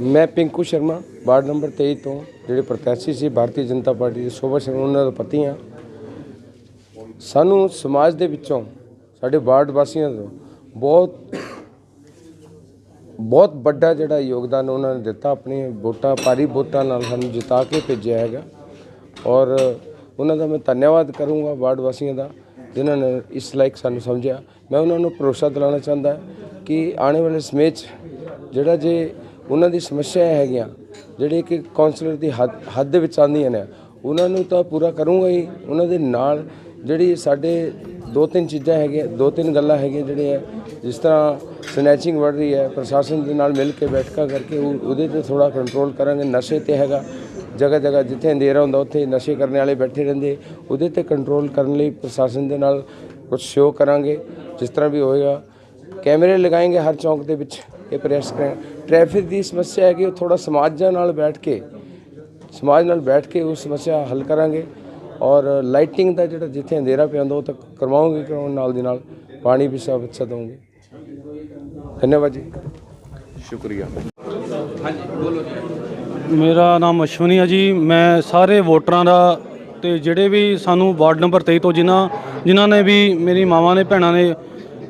ਮੈਂ ਪਿੰਕੂ Sharma, ward number 23 ਤੋਂ, ਜਿਹੜੇ ਪ੍ਰਤੀਸ਼ੀ ਸੀ, ਭਾਰਤੀ ਜਨਤਾ ਪਾਰਟੀ ਦੇ ਸ਼ੋਭਾ ਸ਼ਰਮਾ, ਉਹਨਾਂ ਦਾ ਪਤੀ ਹਾਂ। ਸਾਨੂੰ ਸਮਾਜ ਦੇ ਵਿੱਚੋਂ, ਸਾਡੇ ਵਾਰਡ ਵਾਸੀਆਂ ਤੋਂ ਬਹੁਤ ਬਹੁਤ ਵੱਡਾ ਜਿਹੜਾ ਯੋਗਦਾਨ ਉਹਨਾਂ ਨੇ ਦਿੱਤਾ ਆਪਣੀ ਵੋਟਾਂ, ਭਾਰੀ ਵੋਟਾਂ ਨਾਲ ਸਾਨੂੰ ਜਿਤਾ ਕੇ ਭੇਜਿਆ ਹੈਗਾ। ਔਰ ਉਹਨਾਂ ਦਾ ਮੈਂ ਧੰਨਵਾਦ ਕਰੂੰਗਾ ਵਾਰਡ ਵਾਸੀਆਂ ਦਾ, ਜਿਨ੍ਹਾਂ ਨੇ ਇਸ ਲਾਇਕ ਸਾਨੂੰ ਸਮਝਿਆ। ਮੈਂ ਉਹਨਾਂ ਨੂੰ ਭਰੋਸਾ ਦਿਲਾਉਣਾ ਚਾਹੁੰਦਾ ਕਿ ਆਉਣ ਵਾਲੇ ਸਮੇਂ 'ਚ ਜਿਹੜਾ ਜੇ ਉਹਨਾਂ ਦੀ ਸਮੱਸਿਆ ਹੈਗੀਆਂ, ਜਿਹੜੇ ਕਿ ਕਾਉਂਸਲਰ ਦੀ ਹੱਦ ਹੱਦ ਦੇ ਵਿੱਚ ਆਉਂਦੀਆਂ ਨੇ, ਉਹਨਾਂ ਨੂੰ ਤਾਂ ਪੂਰਾ ਕਰੂੰਗਾ ਹੀ। ਉਹਨਾਂ ਦੇ ਨਾਲ ਜਿਹੜੀ ਸਾਡੇ ਦੋ ਤਿੰਨ ਚੀਜ਼ਾਂ ਹੈਗੀਆਂ ਦੋ ਤਿੰਨ ਗੱਲਾਂ ਹੈਗੀਆਂ ਜਿਹੜੀਆਂ ਜਿਸ ਤਰ੍ਹਾਂ ਸਨੈਚਿੰਗ ਵੱਧ ਰਹੀ ਹੈ, ਪ੍ਰਸ਼ਾਸਨ ਦੇ ਨਾਲ ਮਿਲ ਕੇ ਬੈਠਕਾਂ ਕਰਕੇ ਉਹ- ਉਹਦੇ ਤੇ ਥੋੜਾ ਕੰਟਰੋਲ ਕਰਾਂਗੇ, ਨਸ਼ੇ ਤੇ ਹੈਗਾ। ਜਗ੍ਹਾ ਜਗ੍ਹਾ ਜਿੱਥੇ ਅੰਧੇਰਾ ਹੁੰਦਾ ਉੱਥੇ ਨਸ਼ੇ ਕਰਨ ਵਾਲੇ ਬੈਠੇ ਰਹਿੰਦੇ। ਉਹਦੇ ਤੇ ਕੰਟਰੋਲ ਕਰਨ ਲਈ ਪ੍ਰਸ਼ਾਸਨ ਦੇ ਨਾਲ ਕੁਝ ਸ਼ੋਅ ਕਰਾਂਗੇ ਜਿਸ ਤਰ੍ਹਾਂ ਵੀ ਹੋਏਗਾ। ਕੈਮਰੇ ਲਗਾਏਂਗੇ ਹਰ ਚੌਂਕ ਦੇ ਵਿੱਚ ਇਹ ਪ੍ਰਯਾਸ ਕਰਾਂ ਟ੍ਰੈਫਿਕ ਦੀ ਸਮੱਸਿਆ ਹੈ ਕਿ ਉਹ ਥੋੜਾ ਸਮਾਜਾਂ ਨਾਲ ਬੈਠ ਕੇ ਸਮਾਜ ਨਾਲ ਬੈਠ ਕੇ ਉਸ ਸਮੱਸਿਆ ਹੱਲ ਕਰਾਂਗੇ। ਔਰ ਲਾਈਟਿੰਗ ਦਾ ਜਿਹੜਾ ਜਿੱਥੇ ਅੰਧੇਰਾ ਪਿਆ ਹੁੰਦਾ ਉਹ ਤੱਕ ਕਰਵਾਉਂਗੇ ਕਰਵਾਉਣ ਨਾਲ ਦੀ ਨਾਲ ਪਾਣੀ ਵੀ ਸਭ ਅੱਛਾ ਦਵਾਂਗੇ। ਧੰਨਵਾਦ ਜੀ। ਸ਼ੁਕਰੀਆ। ਮੇਰਾ ਨਾਮ ਅਸ਼ਵਨੀ ਹੈ ਜੀ। ਮੈਂ ਸਾਰੇ ਵੋਟਰਾਂ ਦਾ ਤੇ ਜਿਹੜੇ ਵੀ ਸਾਨੂੰ ਵਾਰਡ ਨੰਬਰ 23 ਤੋਂ ਜਿਨ੍ਹਾਂ ਜਿਨ੍ਹਾਂ ਨੇ ਵੀ ਮੇਰੀ ਮਾਵਾਂ ਨੇ, ਭੈਣਾਂ ਨੇ,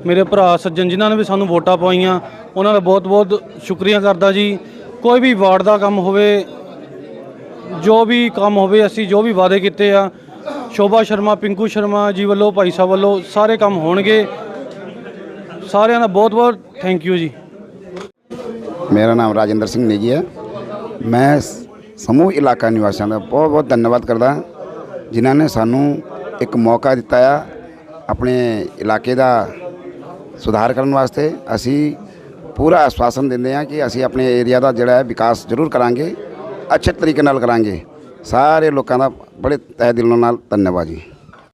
ਮੇਰੇ ਭਰਾ ਸੱਜਣ ਜਿਨ੍ਹਾਂ ਨੇ ਵੀ ਸਾਨੂੰ ਵੋਟਾਂ ਪਾਈਆਂ ਉਹਨਾਂ ਦਾ ਬਹੁਤ-ਬਹੁਤ ਸ਼ੁਕਰੀਆ ਕਰਦਾ ਜੀ। ਕੋਈ ਵੀ ਵਾਰਡ ਦਾ ਕੰਮ ਹੋਵੇ, ਜੋ ਵੀ ਕੰਮ ਹੋਵੇ, ਅਸੀਂ ਜੋ ਵੀ ਵਾਅਦੇ ਕੀਤੇ ਆ, ਸ਼ੋਭਾ ਸ਼ਰਮਾ, ਪਿੰਕੂ ਸ਼ਰਮਾ ਜੀ ਵੱਲੋਂ, ਭਾਈ ਸਾਹਿਬ ਵੱਲੋਂ ਸਾਰੇ ਕੰਮ ਹੋਣਗੇ। ਸਾਰਿਆਂ ਦਾ ਬਹੁਤ-ਬਹੁਤ ਥੈਂਕ ਯੂ ਜੀ। ਮੇਰਾ ਨਾਮ ਰਾਜਿੰਦਰ ਸਿੰਘ ਨੇਗੀ ਹੈ ਮੈਂ ਸਮੂਹ ਇਲਾਕਾ ਨਿਵਾਸੀਆਂ ਦਾ ਬਹੁਤ ਬਹੁਤ ਧੰਨਵਾਦ ਕਰਦਾ ਜਿਨ੍ਹਾਂ ਨੇ ਸਾਨੂੰ ਇੱਕ ਮੌਕਾ ਦਿੱਤਾ ਆ ਆਪਣੇ ਇਲਾਕੇ ਦਾ ਸੁਧਾਰ ਕਰਨ ਵਾਸਤੇ। ਅਸੀਂ ਪੂਰਾ ਆਸ਼ਵਾਸਨ ਦਿੰਦੇ ਹਾਂ ਕਿ ਅਸੀਂ ਆਪਣੇ ਏਰੀਆ ਦਾ ਜਿਹੜਾ ਹੈ ਵਿਕਾਸ ਜ਼ਰੂਰ ਕਰਾਂਗੇ, ਅੱਛੇ ਤਰੀਕੇ ਨਾਲ ਕਰਾਂਗੇ। ਸਾਰੇ ਲੋਕਾਂ ਦਾ ਬੜੇ ਤਹਿ ਦਿਲੋਂ ਨਾਲ ਧੰਨਵਾਦ ਜੀ।